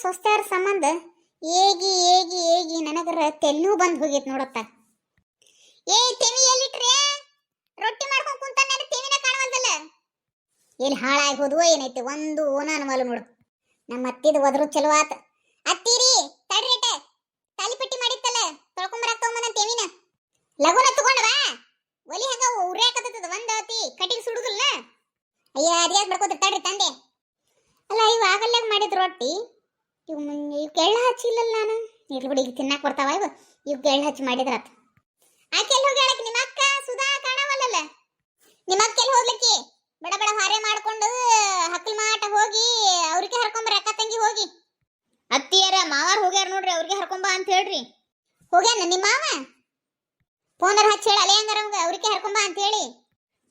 ಸ್ವಸ್ಥರ ಸಂಬಂಧ? ಏಗಿ ಏಗಿ ಏಗಿ ನನಗರ ತೆಲ್ಲು ಬಂದ್ ಹೋಗಿತ್ತು ನೋಡತ್ತ ಏ ತೆವಿ ಎಲ್ಲಿಟ್ರೆ? ರೊಟ್ಟಿ ಮಾಡ್ಕೊಂಡು ಕುಂತಾನೆ ತೆವಿನ ಕಾಣವಲ್ದಲ್ಲ? ಎಲ್ಲಿ ಹಾಳಾಗಿ ಹೋದ್ವೋ ಏನೈತೆ? ಒಂದು ಓನ ಅನ್ವಲ್ಲ ನೋಡು. ನಮ್ಮ ಅತ್ತಿದ ಒದ್ರು ಚಲೋ ಆತ. ಅತ್ತೀರಿ ತಡ್ರಿಟ ತಾಲಿಪಟ್ಟಿ ಮಾಡಿತ್ತಲ್ಲ? ತೊಳ್ಕೊಂಬರಕ್ ತಗೊಂಬನ ತೆವಿನ ಲಗುನ ತಗೊಂಡ ಬಾ. ಒಲಿ ಹಂಗ ಉರ್ಯಾಕತ್ತದ ಒಂದ್ ಅತಿ ಕಟಿಗೆ ಸುಡುದಿಲ್ಲ. ಅಯ್ಯ ಅದ್ಯಾಗ ಬಡ್ಕೋತ ತಡ್ರಿ ತಂದೆ. ಅಲ್ಲ, ಇವು ಆಗಲ್ಯಾಗ ಮಾಡಿದ ರೊಟ್ಟಿ. ಇವ್ ಮುನ್- ಇವ್ ಕೆಳ್ಳ ಹಚ್ಚಿಲ್ಲಲ್ಲ ನಾನು. ಇರ್ಲಿ ಬಿಡಿ, ಈಗ ತಿನ್ನಾಕ ಬರ್ತಾವ ಇವ್. ಇವ್ ಕೆಳ್ಳ ಹಚ್ಚಿ ಮಾಡಿದ್ರಾತ. ಆಕೆ ಎಲ್ಲಿ ಹೋಗ್ಯಾಳಕ್ ನಿಮ್ಮ ಅಕ್ಕ ಸುಧಾ ಕಾಣವಲ್ಲಲ್ಲ? ನಿಮ್ಮ ಅಕ್ಕ ಎಲ್ಲಿ ಹೋಗ್ಲಿಕ್ಕಿ? ಬಡ ಬಡ, ಹಾರೆ ಮಾಡ್ಕೊಂಡು ಹಕ್ಕಲ್ ಮಾಟ ಹೋಗಿ ಅವ್ರಿಗೆ ಹರ್ಕೊಂಬರ್ರಿ ಅಕ್ಕ ತಂಗಿ ಹೋಗಿ. ಅತ್ತಿಯರ ಮಾವಾರ್ ಹೋಗ್ಯಾರ ನೋಡ್ರಿ, ಅವ್ರಿಗೆ ಹರ್ಕೊಂಬ ಅಂತ ಹೇಳ್ರಿ. ಹೋಗ್ಯಾನ ನಿಮ್ಮ ಮಾವ? ಫೋನರ್ ಹಚ್ಚಿ ಹೇಳಿ, ಅಲೆ ಹಂಗಾರ ಅವ್ಗೆ, ಅವ್ರಿಗೆ ಹರ್ಕೊಂಬ ಅಂತ ಹೇಳಿ.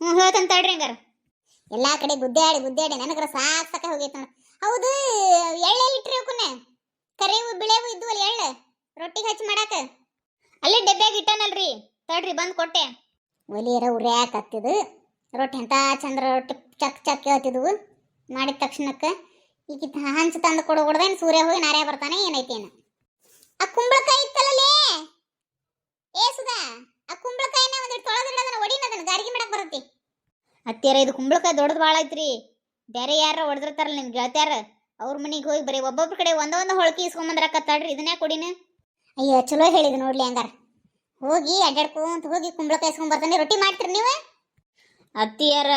ಹ್ಞೂ ಹೇಳ್ತಂತ ಹೇಳ್ರಿ ಹಂಗಾರ. ಎಲ್ಲಾ ಕಡೆ ಗುದ್ದಾಡಿ ಗುದ್ದಾಡಿ ನನಗರ ಸಾಕ್ ಸಾಕ ಹೋಗೈತೆ ನೋಡು. ಹೌದು, ಎಳ್ಳೆ ಇಟ್ರಿ ಅವಕನ್ನ ಕರಿವು ಬಿಳೆವು ಇದ್ವಲ್ಲ ಎಳ್ಳು? ರೊಟ್ಟಿಗೆ ಹಚ್ಚಿ ಮಾಡಾಕ? ಅಲ್ಲೇ ಡಬ್ಬ್ಯಾಗ ಇಟ್ಟಾನಲ್ರಿ. ತಡ್ರಿ, ಬಂದು ಕೊಟ್ಟೆ. ಒಲಿಯರ ಉರ್ಯಾಕ ಹತ್ತಿದು. ರೊಟ್ಟಿ ಎಂತ ಚಂದ್ರ ರೊಟ್ಟಿ ಚಕ್ ಚಕ್ ಹೇಳ್ತಿದ್ವು. ಮಾಡಿದ ತಕ್ಷಣಕ್ಕೆ ಈಗ ಹಂಚ್ ತಂದು ಕೊಡು ಕೊಡ್ದೇನ್ ಸೂರ್ಯ ಹೋಗಿ ನಾರ್ಯ ಬರ್ತಾನೆ ಏನೈತಿ ಏನು? ಆ ಕುಂಬಳಕಾಯಿ ಇತ್ತಲ್ಲೇ ಏ ಸುಧಾ, ಆ ಕುಂಬಳಕಾಯಿನ ಒಂದಿಟ್ಟು ತೊಳೆದಿಡೋದನ್ನ ಒಡಿನದನ್ನ ಗಾರಿಗೆ ಮಾಡಕ್ ಬರತ್ತಿ. ಅತ್ತಿಯರ, ಇದು ಕುಂಬಳಕಾಯಿ ದೊಡ್ಡದು ಭಾಳ ಐತ್ರಿ. ಬೇರೆ ಯಾರ ಹೊಡೆದಿರ್ತಾರಲ್ಲ ನಿನ್ ಗೆಳತ್ಯಾರ ಅವ್ರ ಮನಿಗೆ ಹೋಗಿ ಬರೀ ಒಬ್ಬೊಬ್ರ ಕಡೆ ಒಂದೊಂದು ಹೊಳಕಿ ಇಸ್ಕೊಂಬಂದ್ರಕತ್ತಾಳ್ರಿ ಇದನ್ನೇ ಕೊಡಿನ ಅಯ್ಯೋ ಚಲೋ ಹೇಳಿದ್ ನೋಡ್ಲಿ ಹಂಗಾರ. ಹೋಗಿ ಅಡ್ಡಾಡ್ಕೊಂತ ಹೋಗಿ ಕುಂಬಳಕಾಯಿ ಇಸ್ಕೊಂಬರ್ತಾನೆ ರೊಟ್ಟಿ ಮಾಡ್ತೀರಿ ನೀವು? ಅತ್ತಿಯಾರ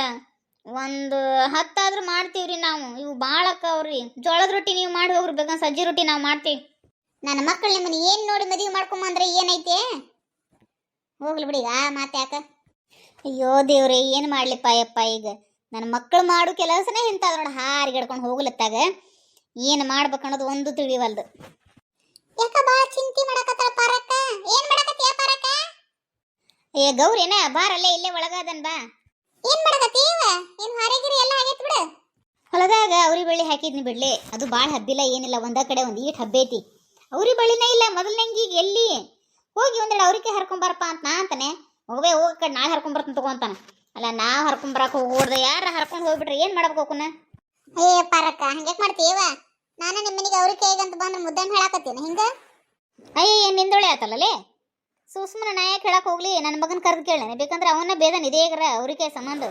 ಒಂದು ಹತ್ತಾದ್ರೂ ಮಾಡ್ತೀವ್ರಿ ನಾವು. ಇವು ಭಾಳ ಅಕ್ಕವ್ರಿ ಜೋಳದ ರೊಟ್ಟಿ ನೀವು ಮಾಡಿ ಹೋಗ್ರಿ ಬೇಕಂದ್ರೆ ಸಜ್ಜಿ ರೊಟ್ಟಿ ನಾವು ಮಾಡ್ತೀವಿ. ನನ್ನ ಮಕ್ಕಳು ನಿಮ್ಮನ್ನ ಏನು ನೋಡಿ ಮದುವೆ ಮಾಡ್ಕೊಂಬಂದ್ರೆ ಏನೈತೆ? ಹೋಗ್ಲಿ ಬಿಡಿ ಆ ಮಾತ್ಯಾಕ ಅಯ್ಯೋ ದೇವ್ರೆ ಏನು ಮಾಡ್ಲಿಪ್ಪ ಯಪ್ಪ ಈಗ? ನನ್ನ ಮಕ್ಕಳು ಮಾಡೋ ಕೆಲಸನೇ ಇಂಥದ್ದು ನೋಡಿ. ಹಾರಿ ಹಿಡ್ಕೊಂಡು ಹೋಗ್ಲತ್ತಾಗ ಏನು ಮಾಡ್ಬೇಕು ಅನ್ನೋದು ಒಂದು ತಿಳಿವಲ್ದು. ಯಾಕ ಬಾ ಚಿಂತೆ ಮಾಡಕತ್ತಾಳ ಪಾರಕ್ಕ? ಏನ್ ಮಾಡಕತ್ತೀಯ ಪಾರಕ್ಕ? ಏ ಗೌರಿನ ಬಾರಲ್ಲೇ ಇಲ್ಲೇ ಒಳಗಾದನ್ ಬಾ. ಏನ್ ಮಾಡಕತ್ತೀವ ಏನ್ ಹಾರಿಗಿರಿ ಎಲ್ಲ ಆಗೈತ್ ಬಿಡು. ಹೊಲದಾಗ ಅವ್ರಿ ಬಳ್ಳಿ ಹಾಕಿದ್ನಿ ಬಿಡ್ಲಿ. ಅದು ಭಾಳ ಹಬ್ಬಿಲ್ಲ, ಏನಿಲ್ಲ. ಒಂದ ಕಡೆ ಒಂದ್ ಈಟ್ ಹಬ್ಬೈತಿ ಅವ್ರಿ ಬಳ್ಳಿನೇ ಇಲ್ಲ ಮೊದಲನಂಗೆ ಈಗ ಎಲ್ಲಿ? ಹೋಗಿ ಒಂದೆರಡು ಅವ್ರಿಗೆ ಹರ್ಕೊಂಬರಪ್ಪ ಅಂತ ನಾ ಅಂತಾನೆ. ಹೋಗೇ, ಹೋಗ ಕಡೆ ನಾಳೆ ಹರ್ಕೊಂಬರ್ತಾನೆ ತಗೊಂತಾನ ಅಲ್ಲ ನಾವ್ ಹರ್ಕೊಂಬರಕ್ಕೆ ಹೋಗ್ಬಿಡ್ದೆ ಯಾರ ಹರ್ಕೊಂಡು ಹೋಗ್ಬಿಟ್ರೆ ಏನು ಮಾಡ್ಬೇಕು ಅವಕನ್ನ ಏ ಪಾರಕ್ಕ ಹಂಗ್ಯಾಕ್ ಮಾಡ್ತೀವ ನಾನು ನಿಮ್ಮ ಮನೆಗೆ ಅವ್ರ ಕೈಗಂತ ಬಂದ್ರೆ ಮುದ್ದನ್ ಹೇಳಾಕತ್ತೀನಿ ಹಿಂಗ? ಅಯ್ಯ ಏನು ನಿಂದೊಳೆ ಆತಲ್ಲಲೇ ಸುಸ್ಮನ ನಾಯಕ್ ಹೇಳಕ್ ಹೋಗ್ಲಿ ನನ್ನ ಮಗನ್ ಕರೆದು ಕೇಳೇನೆ ಬೇಕಂದ್ರೆ ಅವನ್ನ ಬೇದನ್ ಇದೇಗ್ರ ಅವ್ರಿಗೆ ಸಂಬಂಧ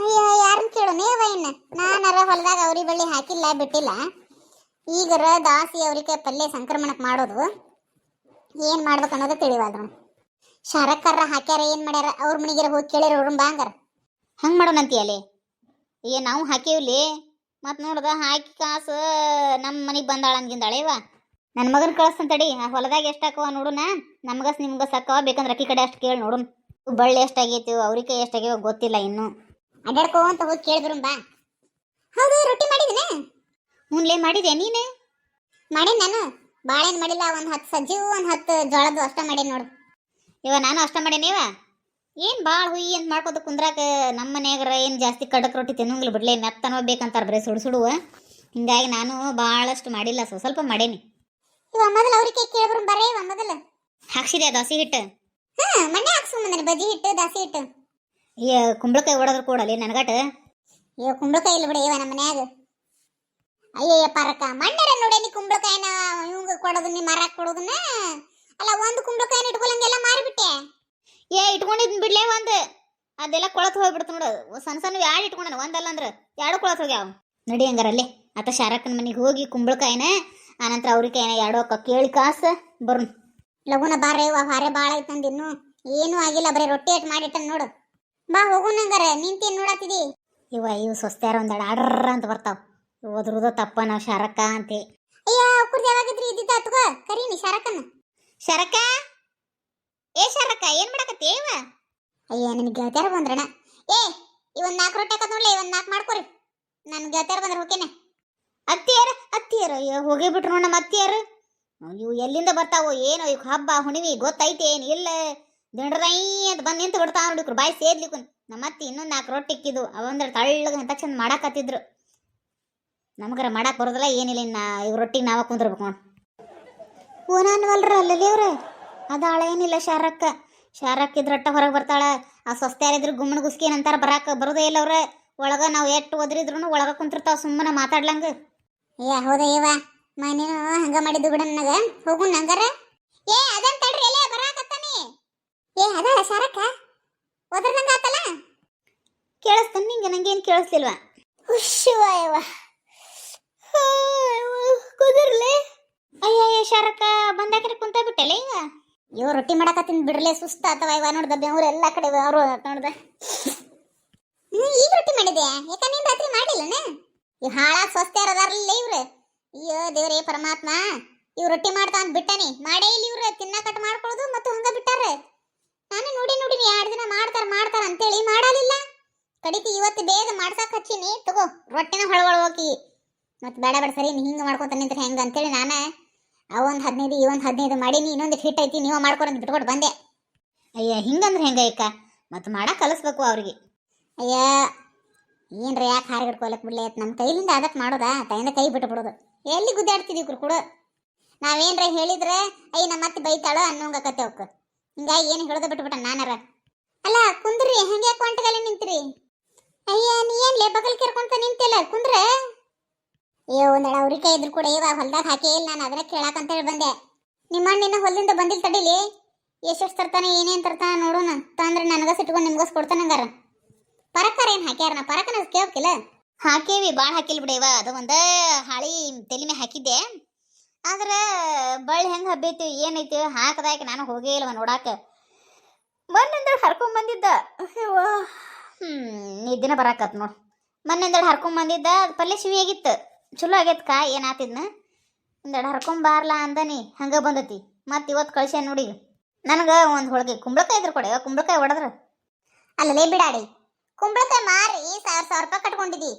ಅಯ್ಯೋ ಯಾರನ್ನ ಕೇಳು ನೀವ ಇನ್ನ? ನಾನರ ಹೊಲದಾಗ ಅವ್ರಿ ಬಳ್ಳಿ ಹಾಕಿಲ್ಲ ಬಿಟ್ಟಿಲ್ಲ. ಈಗರ ದಾಸಿ ಅವ್ರಿಗೆ ಪಲ್ಯ ಸಂಕ್ರಮಣಕ್ಕೆ ಮಾಡೋದು. ಏನು ಮಾಡ್ಬೇಕು ಅನ್ನೋದು ತಿಳಿವಲ್ದು ಶಾರಕ್ಕರ ಹಾಕ್ಯಾರ ಏನ್ ಮಾಡ್ಯಾರ? ಅವ್ರ ಮನಿಗೆರ ಹೋಗಿ ಕೇಳ್ಯಾರ ಅವ್ರನ್ನ ಬಾಂಗಾರ ಹಂಗ್ ಅಲ್ಲಿ? ಏ ನಾವು ಹಾಕೇವ್ಲಿ ಮತ್ ನೋಡ್ದ ಹಾಕಿ ಕಾಸು ನಮ್ಮ ಮನಿಗೆ ಬಂದಾಳ ಅಂದಿಂದಾಳೇವ ನನ್ನ ಮಗನ ಕಳಿಸ್ತಂತ ತಡಿ ಆ ಹೊಲದಾಗ ಎಷ್ಟಾಕವ ನೋಡುನ? ನಮ್ಗಸ್ ನಿಮ್ಗಸ್ ಹಾಕವ ಬೇಕಂದ್ರೆ ಅಕ್ಕಿ ಕಡೆ ಅಷ್ಟು ಕೇಳಿ ನೋಡುನ್. ಬಳ್ಳಿ ಎಷ್ಟಾಗೈತಿ ಅವ್ರಿಗೆ ಎಷ್ಟಾಗ್ಯಾವ ಗೊತ್ತಿಲ್ಲ ಇನ್ನು. ಅಡ್ಡಾಡ್ಕೊಂತ ಹೋಗಿ ಕೇಳಿದ್ರು ಬಾ ಹೌದು ರೊಟ್ಟಿ ಮಾಡಿದಿನ? ಹ್ಞೂನ್ಲೇ ಮಾಡಿದೆ ನೀನು? ಮಾಡೇನ್ ನಾನು. ಬಾಳೆನ್ ಮಾಡಿಲ್ಲ ಒಂದು ಹತ್ತು ಸಜ್ಜಿ ಒಂದು ಹತ್ತು ಜೋಳದ್ದು ಅಷ್ಟ ಮಾಡಿ ನೋಡು. ಇವ ನಾನು ಅಷ್ಟ ಮಾಡೇನೇವ ಏನು ಭಾಳ ಹುಯಿ ಅಂತ ಮಾಡ್ಕೋತ ಕುಂದ್ರಾಕ ನಮ್ಮ ಮನ್ಯಾಗರ ಏನು ಜಾಸ್ತಿ ಕಡಕ್ ರೊಟ್ಟಿ ತಿನ್ನಂಗಿಲ್ಲ ಬಿಡ್ಲೆ ಮೆತ್ತನೋ ಬೇಕಂತಾರೆ ಬರೀ ಸುಡು ಸುಡುವ. ಹಿಂಗಾಗಿ ನಾನು ಭಾಳಷ್ಟು ಮಾಡಿಲ್ಲ ಸ್ವಲ್ಪ ಸ್ವಲ್ಪ ಮಾಡೇನಿ. ಇವ ಮೊದಲು ಅವ್ರಿಗೆ ಕೇಳಿದ್ರು ಬರೇ ಇವ ಮೊದಲು. ಹಾಕ್ಸಿದೆ ದೋಸೆ ಹಿಟ್ಟು? ಹಾ ಮಣ್ಣೆ ಹಾಕ್ಸ್ಕೊಂಬಂದನೆ ಬಜ್ಜಿ ಹಿಟ್ಟು ದಾಸಿ ಹಿಟ್ಟು. ಈ ಕುಂಬಳಕಾಯಿ ಹೊಡೆದ್ರು ಕೂಡಲಿ ನನಗಟ? ಈ ಕುಂಬಳಕಾಯಿ ಇಲ್ಲ ಬಿಡಿ ಇವ ನಮ್ಮ ಮನ್ಯಾಗ. ಅಯ್ಯಯ್ಯ ಪರಕ ಮಣ್ಣರ ನೋಡೇನಿ ಕುಂಬಳಕಾಯಿನ ಇವಂಗ ಕೊಡೋದು ನೀ ಮರ ಕೊಡೋದನ್ನ? ಅಲ್ಲ ಒಂದು ಕುಂಬಳಕಾಯಿ ಇಟ್ಕೊಳಂಗೆಲ್ಲ ಮಾರಿಬಿಟ್ಟೆ. ಏ ಇಟ್ಕೊಂಡಿದ್ ಬಿಡ್ಲೇ ಒಂದು. ಅದೆಲ್ಲ ಕೊಳತ್ ಹೋಗ್ಬಿಡ್ತು ನೋಡು. ಸಣ್ಣ ಸಣ್ಣ ಎರಡು ಇಟ್ಕೊಂಡನ ಒಂದಲ್ಲ ಅಂದ್ರೆ. ಎರಡು ಕೊಳತ್ ಹೋಗ್ಯಾವ. ನಡಿ ಹಂಗಾರಲ್ಲಿ. ಆತ ಶಾರಕ್ಕನ ಮನೆಗೆ ಹೋಗಿ ಕುಂಬಳಕಾಯಿನ ಆನಂತರ ಅವ್ರಿಕಾಯಿನ ಎರಡು ಅಕ್ಕ ಕೇಳಿ ಕಾಸು ಬರ್ನು ಲಗುನ ಬಾರ ಇವ ಹಾರೆ ಭಾಳ ಐತಂದು ಇನ್ನು. ಏನೂ ಆಗಿಲ್ಲ ಬರೀ ರೊಟ್ಟಿ ಇಟ್ಟು ಮಾಡಿಟ್ಟನ್ ನೋಡು. ಬಾ ಹೋಗುಣ ಹಂಗಾರ ನಿಂತೇನ್ ನೋಡತ್ತಿದಿ ಇವ ಇವ್ ಸೊಸ್ತ್ಯಾರ ಒಂದೆರಡು ಆಡ್ರ ಅಂತ ಬರ್ತಾವ. ಓದ್ರುದ ತಪ್ಪ ನಾವು ಶಾರಕ್ಕ ಅಂತೆ. ಅಯ್ಯ ಕುರ್ದು ಯಾವಾಗಿದ್ರಿ ಇದ್ದಿದ್ದ ಅತ್ಗ ಕರೀನಿ ಶಾರಕ್ಕನ. ಶಾರಕ್ಕ? ಏ ಶರಕ ಏನ್ ಮಾಡಕತ್ತಿ? ಇವ ಅಯ್ಯ ನಿನ್ ಗೆಳತ್ಯಾರ ಬಂದ್ರಣ. ಏ ಇವನ್ ನಾಲ್ಕು ರೊಟ್ಟಿ ಹಾಕದ್ ನೋಡ್ಲಿ ಇವನ್ ನಾಲ್ಕು ಮಾಡ್ಕೊರಿ. ನನ್ ಗೆಳತ್ಯಾರ ಬಂದ್ರ ಹೋಕೇನೆ ಅತ್ತಿಯಾರ ಅತ್ತಿಯಾರ ಅಯ್ಯೋ ಹೋಗೇ ಬಿಟ್ರು ನೋಡ್ ನಮ್ಮ ಅತ್ತಿಯಾರು. ಇವು ಎಲ್ಲಿಂದ ಬರ್ತಾವೋ ಏನೋ ಇವ್ ಹಬ್ಬ ಹುಣಿವಿ ಗೊತ್ತೈತೆ ಏನು ಇಲ್ಲ. ದಿಂಡ್ರೈ ಅಂತ ಬಂದ್ ನಿಂತು ಬಿಡ್ತಾವ ನೋಡಿಕ್ರು ಬಾಯಿ ಕುನ್ ನಮ್ಮ ಅತ್ತಿ ಇನ್ನೊಂದು ನಾಲ್ಕು ರೊಟ್ಟಿ ಇಕ್ಕಿದ್ದು. ಅವಂದ್ರೆ ತಳ್ಳಗ ಅಂತ ಚಂದ ಮಾಡಾಕತ್ತಿದ್ರು. ನಮಗರ ಮಾಡಕ್ ಬರೋದಿಲ್ಲ ಏನಿಲ್ಲ ಇನ್ನ. ಇವ್ ರೊಟ್ಟಿಗೆ ನಾವ ಕುಂದ್ರಬೇಕು ನೋಡ್. ಅಲ್ಲಲ್ಲಿ ಅವ್ರ ಅದಾಳ ಏನಿಲ್ಲ ಶಾರಕ್ಕ. ಶಾರಕ್ಕ ಇದ್ರಟ್ಟ ಹೊರಗೆ ಬರ್ತಾಳೆ. ಆ ಸೊಸ್ತ್ಯಾರಿದ್ರು ಗುಮ್ಮನ ಗುಸ್ಕಿ ಏನಂತಾರೆ ಬರಾಕ ಬರೋದೇ ಇಲ್ಲ ಅವ್ರ. ಒಳಗ ನಾವು ಎಷ್ಟು ಓದ್ರಿದ್ರು ಒಳಗ ಕುಂತಿರ್ತಾವ ಸುಮ್ಮನೆ ಮಾತಾಡ್ಲಂಗ. ಏ ಹೌದಾ ಇವ. ಮನೇನು ಹಂಗ ಮಾಡಿದ್ದು ಬಿಡ ನನಗ. ಹೋಗು ನಂಗಾರ. ಏ ಅದನ್ ತಡ್ರಿ, ಎಲ್ಲೇ ಬರಾಕತ್ತಾನಿ? ಏ ಅದ ಶಾರಕ್ಕ? ಒದರ್ದಂಗ ಆತಲ್ಲ ಕೇಳಿಸ್ತಾನೆ ನಿಂಗೆ, ನಂಗೇನು ಕೇಳಿಸ್ಲಿಲ್ವಾ? ಹುಶ್ಶುವ ಯವ್ವ ಅಯ್ಯ ಬಂದಾಕಿರ ಕುಂತ ಬಿಟ್ಟಲ್ಲ ಈಗ? ಇವ್ ರೊಟ್ಟಿ ಮಾಡಕತ್ತಿನ ಬಿಡ್ರಲೆ ಸುಸ್ತ ಅಥವಾ ಇವ ನೋಡ್ದ ಬೆವ್ರ ಎಲ್ಲಾ ಕಡೆ ಅವರು ನೋಡ್ದ. ಹ್ಮ್ ಈಗ ರೊಟ್ಟಿ ಮಾಡಿದೆ ಯಾಕ ನೀನ್ ರಾತ್ರಿ ಮಾಡಿಲ್ಲನ? ಇವ್ ಹಾಳಾಗ್ ಸ್ವಸ್ಥ ಅದಾರಲ್ಲ ಇವ್ರ. ಅಯ್ಯೋ ದೇವ್ರೇ ಪರಮಾತ್ಮ ಇವ್ ರೊಟ್ಟಿ ಮಾಡ್ತಾ ಅಂತ ಬಿಟ್ಟಾನಿ. ಮಾಡೇ ಇಲ್ಲ ಇವ್ರು ತಿನ್ನಕಟ್ ಮಾಡ್ಕೊಳ್ಳೋದು ಮತ್ತು ಹಂಗ ಬಿಟ್ಟಾರ. ನಾನು ನೋಡಿ ನೋಡಿ ಎರಡು ದಿನ ಮಾಡ್ತಾರ ಮಾಡ್ತಾರ ಅಂತೇಳಿ ಮಾಡಲಿಲ್ಲ. ಕಡಿತಿ ಇವತ್ತು ಬೇಗ ಮಾಡ್ಸಕ್ ಹಚ್ಚಿನಿ. ತಗೋ ರೊಟ್ಟಿನ ಹೊಳಗೊಳ ಹೋಗಿ. ಮತ್ತೆ ಬೇಡ ಬೇಡ ಸರಿ ನೀ ಹಿಂಗೆ ಮಾಡ್ಕೊತಾನೆ ಅಂತ ಹೆಂಗ ಅಂತೇಳಿ ನಾನು ಅವೊಂದು ಹದಿನೈದು ಇವೊಂದು ಹದಿನೈದು ಮಾಡೀನಿ ಇನ್ನೊಂದು ಫಿಟ್ ಐತಿ ನೀವು ಮಾಡ್ಕೊಂಡು ಬಿಟ್ಕೊಟ್ಟು ಬಂದೆ. ಅಯ್ಯ ಹಿಂಗಂದ್ರೆ ಹೆಂಗ ಅಯ್ಯಕ್ಕ? ಮತ್ತು ಮಾಡಕ್ಕೆ ಕಲಿಸ್ಬೇಕು ಅವ್ರಿಗೆ. ಅಯ್ಯ ಏನ್ರಿ ಯಾಕೆ ಹಾರ ಹಿಡ್ಕೊಲಕ್ ಬಿಡ್ಲಿ ನಮ್ಮ ಕೈಲಿಂದ ಅದಕ್ಕೆ ಮಾಡೋದಾ? ತೈಯಿಂದ ಕೈ ಬಿಟ್ಟು ಬಿಡೋದು. ಎಲ್ಲಿ ಗುದ್ದಾಡ್ತಿದೀವಿ ಇವ್ರು ಕೂಡ? ನಾವೇನ್ರ ಹೇಳಿದ್ರೆ ಅಯ್ಯ ನಮ್ಮ ಮತ್ತೆ ಬೈತಾಳ ಅನ್ನೋಂಗಕತ್ತೆ ಅವಕ್ಕೆ ಹಿಂಗಾಗಿ ಏನು ಹೇಳೋದು ಬಿಟ್ಬಿಟ್ಟ ನಾನಾರ. ಅಲ್ಲ ಕುಂದ್ರಿ ಹೆಂಗೆ ಯಾಕೆ ಒಂಟಗಲ್ಲಿ ನಿಂತ್ರಿ? ಅಯ್ಯ ನೀ ಏನ್ಲೇ ಬಗಲ್ ಕೇರ್ಕೊಂತ ನಿಂತಿಲ್ಲ? ಕುಂದ್ರೆ. ಅಯ್ಯೋ, ಒಂದೆಡ ಅವ್ರಿಕಾಯಿ ಇದ್ರು ಕೂಡ. ಇವಾಗ ಹೊಲ್ದಾಗ ಹಾಕೇ ಇಲ್ಲ ನಾನು. ಅದನ್ನ ಕೇಳಾಕ ಹೇಳಿ ಬಂದೆ. ನಿಮ್ಮ ಅಣ್ಣಿನ ಹೊಲದಿಂದ ಬಂದಿಲ್ಲ ತಡಿಲಿ ಎಷ್ಟೆಷ್ಟು ತರ್ತಾನೆ ಏನೇನು ತರ್ತಾನೆ ನೋಡೋಣ. ತಂದ್ರೆ ನನಗ ಸಿಟ್ಕೊಂಡು ನಿಮ್ಗಸ್ ಕೊಡ್ತಾನಂಗಾರ ಪರಕಾರ ಏನು ಹಾಕ್ಯಾರ ನಾ ಪರಕನ ಕೇಳ್ಕಿಲ್ಲ ಹಾಕೇವಿ ಭಾಳ ಹಾಕಿಲ್ಲ ಬಿಡೇವ ಅದು ಒಂದು ಹಾಳಿ ತೆಲಿಮೆ ಹಾಕಿದ್ದೆ. ಆದ್ರೆ ಬಳ್ಳಿ ಹೆಂಗೆ ಹಬ್ಬೈತಿ ಏನೈತಿ ಹಾಕದಾಕ ನಾನು ಹೋಗೇ ಇಲ್ವ ನೋಡಾಕ. ಮೊನ್ನೆಂದಳು ಹರ್ಕೊಂಡ್ ಬಂದಿದ್ದ. ಹ್ಮ್ ನಿದ್ದಿನ ಬರಾಕತ್ ನೋಡ್. ಮೊನ್ನೆಂದಳು ಹರ್ಕೊಂಡ್ ಬಂದಿದ್ದ, ಅದು ಪಲ್ಯ ಶಿವಿ ಆಗಿತ್ತು ಚಲೋ ಆಗೈತ್ ಕಾ ಏನಾತಿದ್ನ ಒಂದೆರಡು ಹರ್ಕೊಂಡ್ ಬಾರ್ಲ ಅಂದನಿ. ಹಂಗೆ ಬಂದತಿ. ಮತ್ತು ಇವತ್ತು ಕಳ್ಸೇ ನೋಡಿ. ನನಗೆ ಒಂದು ಹೋಳಿಗೆ ಕುಂಬಳಕಾಯಿ ಇದ್ರ ಕೊಡೆ ಕುಂಬಳಕಾಯಿ ಹೊಡೆದ್ರ ಅಲ್ಲಲೇ ಬಿಡಾಡಿ. ಕುಂಬಳಕಾಯಿ ಮಾರಿ ಸಾವಿರ ಸಾವಿರ ರೂಪಾಯಿ ಕಟ್ಕೊಂಡಿದ್ದಿ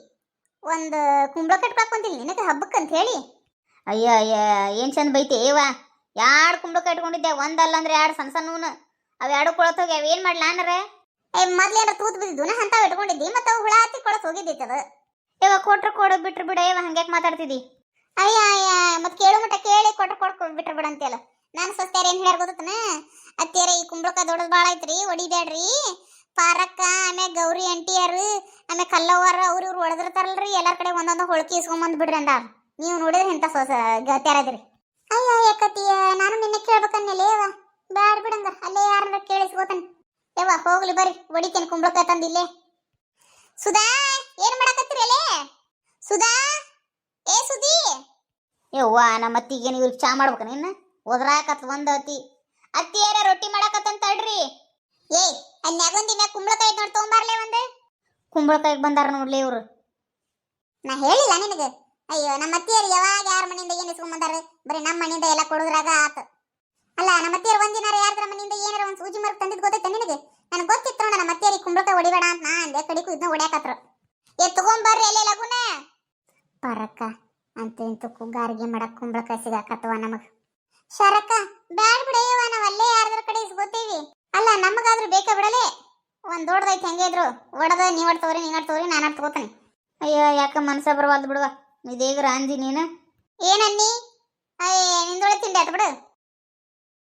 ಒಂದು ಕುಂಬಳಕಾಯಿ ಕಟ್ಕೊಂತಿಲ್ಲ ನಿನಗೆ ಹಬ್ಬಕ್ಕೆ ಅಂತ ಹೇಳಿ. ಅಯ್ಯ ಅಯ್ಯ ಏನು ಚಂದ ಬೈತಿ? ಏವಾ ಎರಡು ಕುಂಬಳಕಾಯಿ ಇಟ್ಕೊಂಡಿದ್ದೆ? ಒಂದಲ್ಲ ಅಂದ್ರೆ ಎರಡು ಸಣ್ಣ ಸಣ್ಣವನು ಅವು ಎರಡು ಕೊಳತ್ ಹೋಗಿ ಅವೇನು ಮಾಡ್ಲಾ ಅನ್ನರೆ ಏ ಮೊದ್ಲೇನ ತೂತ್ ಬಿದ್ದಿದ್ದು ನಾ ಅಂತಾವ್ ಇಟ್ಕೊಂಡಿದ್ದಿ. ಮತ್ತು ಅವು ಹುಳ ಹತ್ತಿ ಕೊಳತ್ ಹೋಗಿದ್ದೈತೆ ಅದು ಇವ ಕೊಟ್ರು ಕೊಡು, ಬಿಟ್ರು ಬಿಡ, ಇವ ಹಂಗ್ಯಾಕ್ ಮಾತಾಡ್ತಿದಿ? ಅಯ್ಯ ಅಯ್ಯ, ಮತ್ತೆ ಕೇಳು ಮಟ್ಟ ಕೇಳಿ ಕೊಟ್ರೆ ಕೊಡ್ ಬಿಟ್ರು ಬಿಡ ಅಂತೇಳ ನಾನು ಸ್ವಸ್ತ್ಯಾರ ಏನು ಹೇಳ್ಯಾರ ಗೊತ್ತನ ಅತ್ತೇರ ಈ ಕುಂಬಳಕಾಯಿ ದೊಡ್ಡದು ಭಾಳ ಐತ್ರಿ ಹೊಡಿಬ್ಯಾಡ್ರಿ ಪಾರಕ್ಕ ಆಮೇಲೆ ಗೌರಿ ಅಂಟಿಯರು ಆಮೇಲೆ ಕಲ್ಲವ್ವರ, ಅವ್ರು ಇವ್ರು ಹೊಡೆದಿರ್ತಾರಲ್ರಿ ಎಲ್ಲಾರ ಕಡೆ ಒಂದೊಂದು ಹೊಳಕಿ ಇಸ್ಕೊಂಬಂದು ಬಿಡ್ರಿ ನೀವು ನೋಡಿದ್ರೆ ಇಂಥ ಸೊಸ ಗತ್ಯಾರದ್ರಿ ಅಯ್ಯ ಯಾಕತಿಯ ನಾನು ನಿನ್ನೆ ಕೇಳ್ಬೇಕನ್ನೆಲೆ, ಯವ್ವ. ಬ್ಯಾಡ ಬಿಡಂಗ, ಅಲ್ಲೇ ಯಾರನ್ನ ಕೇಳಿಸ್ಕೋತಾನೆ. ಯವ್ವ, ಹೋಗ್ಲಿ ಬರ್ರಿ, ಹೊಡಿತೇನೆ ಕುಂಬಳಕಾಯಿ ತಂದಿಲ್ಲೇ ಸುಧಾ, ಏನ್ ಮಾಡಕತ್ತೀರಿ ಅಲ್ಲೇ ಸುಧಾ? ಏ ಸುದಿ ಯವ್ವ, ನಮ್ಮ ಅತ್ತಿಗೆ ನೀವು ಚಾ ಮಾಡ್ಬೇಕ ನಿನ್ನ? ಒದ್ರಾಕತ್ ಒಂದ್ ಅತಿ ಅತ್ತಿಯರ ರೊಟ್ಟಿ ಮಾಡಕತ್ತಂತ ತಡ್ರಿ ಏ ಅನ್ಯಾಗೊಂದಿನ ಕುಂಬಳಕಾಯಿ ನೋಡಿ ತೊಗೊಂಬರ್ಲೆ ಒಂದ್? ಕುಂಬಳಕಾಯಿಗೆ ಬಂದಾರ ನೋಡ್ಲಿ ಇವ್ರು. ನಾ ಹೇಳಿಲ್ಲ ನಿನಗೆ. ಅಯ್ಯೋ, ನಮ್ಮ ಅತ್ತಿಯರು ಯಾವಾಗ ಯಾರ ಮನೆಯಿಂದ ಏನು ಇಸ್ಕೊಂಬಂದಾರ ಬರೀ ನಮ್ಮ ಮನೆಯಿಂದ ಎಲ್ಲ ಕೊಡೋದ್ರಾಗ ಆತ. ಅಲ್ಲ, ನಮ್ಮ ಅತ್ತಿಯರು ಒಂದಿನಾರ ಯಾರ ಮನೆಯಿಂದ ಏನಾರ ಒಂದು ಸೂಜಿ ಮರಕ್ ತಂದಿದ್ ಗೊತ್ತೈತೆ ನಿನಗೆ? ನನಗೆ ಗೊತ್ತಿತ್ತು ನಮ್ಮ ಅತ್ತಿಯರಿಗೆ ಕುಂಬಳಕಾಯಿ ಹೊಡಿಬೇಡ ಅಂತ ನಾ ಅಂದೆ. ಕಡಿಕು ಇದನ್ನ ಹೊಡ್ಯಾಕತ್ರ. ಏ ತಗೊಂಬರ್ರಿ ಎಲ್ಲೇ ಲಗುನ. ಪರಕ್ಕ, ಅಂತ ಇಂತಕ್ಕೂ ಗಾರಿಗೆ ಮಾಡಕ್ ಕುಂಬಳಕಾಯಿ ಸಿಗಾಕತ್ತವ ನಮಗ. ಶರಕ ಬ್ಯಾಡ್ ಬಿಡಯ್ಯವ ನಾವ್ ಅಲ್ಲೇ ಯಾರ್ದ್ರ ಕಡೆ ಇಸ್ಕೋತೀವಿ. ಅಲ್ಲ, ನಮಗಾದ್ರೂ ಬೇಕಾ ಬಿಡಲೆ? ಒಂದ್ ದೊಡ್ಡದೈತಿ ಹೆಂಗೆ ಇದ್ರು? ಒಡದ ನೀವ್ ತಗೋರಿ ನೀನ್ ತಗೋರಿ, ನಾನು ತಗೋತಾನೆ. ಅಯ್ಯೋ, ಯಾಕ ಮನ್ಸ ಬರವಾದ್ ಬಿಡುವ? ಇದೇಗ್ರ ರಾಂಜಿ ನೀನು? ಏನನ್ನಿ? ಅಯ್ಯ ನಿಂದೊಳೆ ತಿಂಡಿ ಆಯ್ತು ಬಿಡು.